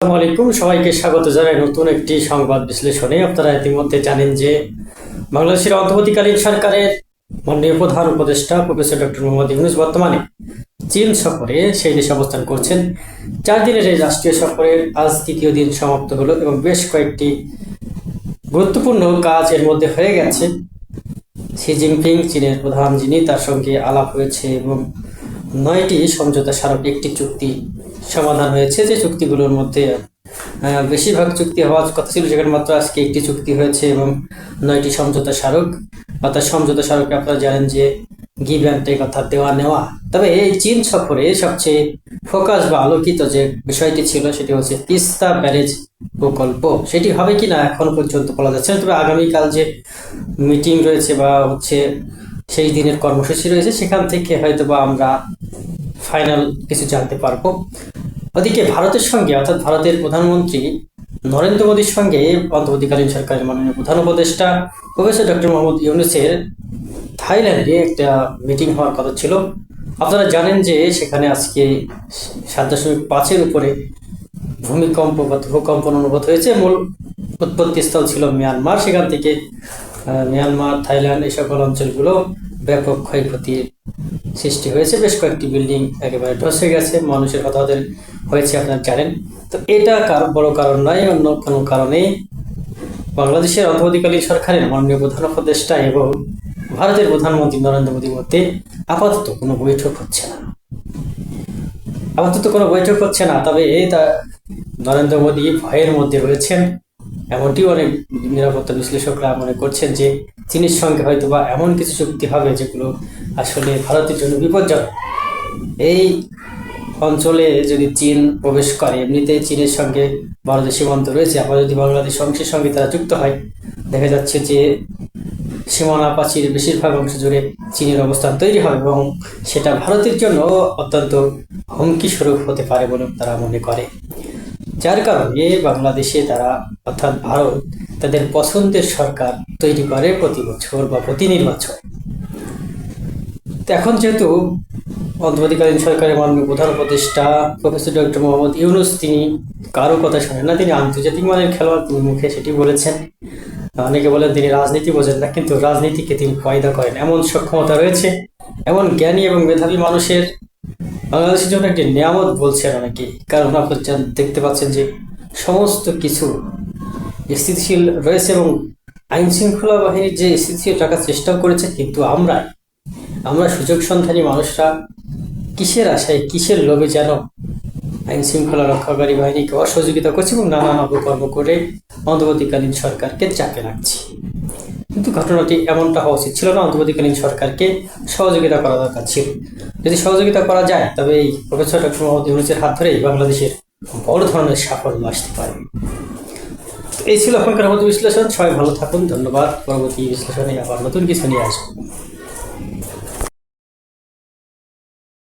আসসালামু আলাইকুম, সবাইকে স্বাগত জানাই নতুন একটি সংবাদ বিশ্লেষণে। আপনারা ইতিমধ্যে জানেন যে বাংলাদেশের অন্তর্বর্তীকালীন সরকারের মাননীয় প্রধান উপদেষ্টা প্রফেসর ডক্টর মোহাম্মদ ইউনুস বর্তমানে চীন সফরে সেই দেশে অবস্থান করছেন। চার দিনের এই রাষ্ট্রীয় সফরের আজ তৃতীয় দিন সমাপ্ত হলো এবং বেশ কয়েকটি গুরুত্বপূর্ণ কাজ এর মধ্যে হয়ে গেছে। শি জিনপিং, চীনের প্রধান যিনি, তার সঙ্গে আলাপ হয়েছে এবং নয়টি সমঝোতা স্মারক, একটি চুক্তি সমাধান হয়েছে। যে চুক্তিগুলোর মধ্যে বেশিরভাগ চুক্তি হওয়ার কথা ছিল, সেখানে মাত্র আজকে একটি চুক্তি হয়েছে এবং নয়টি সমঝোতা স্মারক। অর্থাৎ সমঝোতা স্মারকে আপনারা জানেন যে গিভ অর্থাৎ দেওয়া নেওয়া। তবে এই চীন সফরে সবচেয়ে ফোকাস বা আলোকিত যে বিষয়টি ছিল, সেটি হচ্ছে তিস্তা ব্যারেজ প্রকল্প। সেটি হবে কিনা এখনও পর্যন্ত বলা যাচ্ছে না। তবে আগামীকাল যে মিটিং রয়েছে বা হচ্ছে সেই দিনের কর্মসূচি রয়েছে, সেখান থেকে হয়তো বা আমরা ফাইনাল কিছু জানতে পারব। ওদিকে ভারতের সঙ্গে, অর্থাৎ ভারতের প্রধানমন্ত্রী নরেন্দ্র মোদীর সঙ্গে অন্তর্বর্তীকালীন সরকারের মাননীয় প্রধান উপদেষ্টা প্রফেসর ডক্টর মোহাম্মদ ইউনুসের থাইল্যান্ডে একটা মিটিং হওয়ার কথা ছিল। আপনারা জানেন যে সেখানে আজকে সাত দশমিক পাঁচের উপরে ভূমিকম্প বা ভূকম্পন অনুভূত হয়েছে। মূল উৎপত্তি স্থল ছিল মিয়ানমার। সেখান থেকে মিয়ানমার, থাইল্যান্ড এই সকল অঞ্চলগুলো ব্যাপক ক্ষয়ক্ষতির সৃষ্টি হয়েছে। বেশ কয়েকটি বিল্ডিং একেবারে ধসে গেছে। মানুষের হতাহতের হয়েছে আপনারা জানেন। তো এটা বড় কারণ নয়, অন্য কোনো কারণে বাংলাদেশের অন্তর্বর্তীকালীন সরকারের মাননীয় প্রধান উপদেষ্টা এবং ভারতের প্রধানমন্ত্রী নরেন্দ্র মোদীর মধ্যে আপাতত কোনো বৈঠক হচ্ছে না। আপাতত কোনো বৈঠক হচ্ছে না, তবে তা নরেন্দ্র মোদী ভয়ের মধ্যে রয়েছেন। এমনটি অনেক নিরাপত্তা বিশ্লেষকরা মনে করছেন যে চীনের সঙ্গে হয়তো বা এমন কিছু চুক্তি হবে যেগুলো আসলে ভারতের জন্য বিপজ্জনক। এই অঞ্চলে যদি চীন প্রবেশ করে এমনিতেই চীনের সঙ্গে ভারতের সীমান্ত রয়েছে, আবার যদি বাংলাদেশ অংশের সঙ্গে তারা যুক্ত হয়, দেখা যাচ্ছে যে সীমানা প্রাচীর বেশিরভাগ অংশ জুড়ে চীনের অবস্থান তৈরি হবে এবং সেটা ভারতের জন্য অত্যন্ত হুমকি স্বরূপ হতে পারে বলে তারা মনে করে। যার কারণে বাংলাদেশে তারা, অর্থাৎ ভারত, তাদের পছন্দের সরকার তৈরি করে প্রতি বছর বা প্রতি নির্বাচন। এখন যেহেতু অন্তর্বর্তীকালীন সরকারের মাননীয় প্রধান উপদেষ্টা প্রফেসর ডক্টর মোহাম্মদ ইউনুস, তিনি কারও কথা শোনেন না, তিনি আন্তর্জাতিক মানের খেলোয়াড়, তিনি মুখে সেটি বলেছেন। অনেকে বলেন তিনি রাজনীতি বোঝেন না, কিন্তু রাজনীতিকে তিনি ফায়দা করেন। এমন সক্ষমতা রয়েছে, এমন জ্ঞানী এবং মেধাবী মানুষের বাংলাদেশের জন্য একটি নিয়ামত বলছেন অনেকে, কারণ আপনার দেখতে পাচ্ছেন যে সমস্ত কিছু স্থিতিশীল রয়েছে এবং আইন শৃঙ্খলা বাহিনীর যে স্থিতিশীল রাখার চেষ্টাও করেছে, কিন্তু আমরা আমরা সুযোগ সন্ধানী মানুষরা কিসের আশায়, কিসের লোভে যেন আইন শৃঙ্খলা রক্ষাকারী বাহিনীকে অসহযোগিতা করছি এবং নানান অপকর্ম করে অন্তর্বর্তীকালীন সরকারকে চাপে রাখছি? কিন্তু ঘটনাটি এমনটা হওয়া উচিত ছিল না, অন্তর্বর্তীকালীন সরকারকে সহযোগিতা করা দরকার ছিল। যদি সহযোগিতা করা যায়, তবে এই প্রফেসর ডক্টর মোহাম্মদ ইউনুসের হাত ধরেই বাংলাদেশের বড় ধরনের সাফল্য আসতে পারে। এই ছিল এখনকার মতো বিশ্লেষণ। সবাই ভালো থাকুন, ধন্যবাদ। পরবর্তী বিশ্লেষণে আবার নতুন কিছু নিয়ে আসব।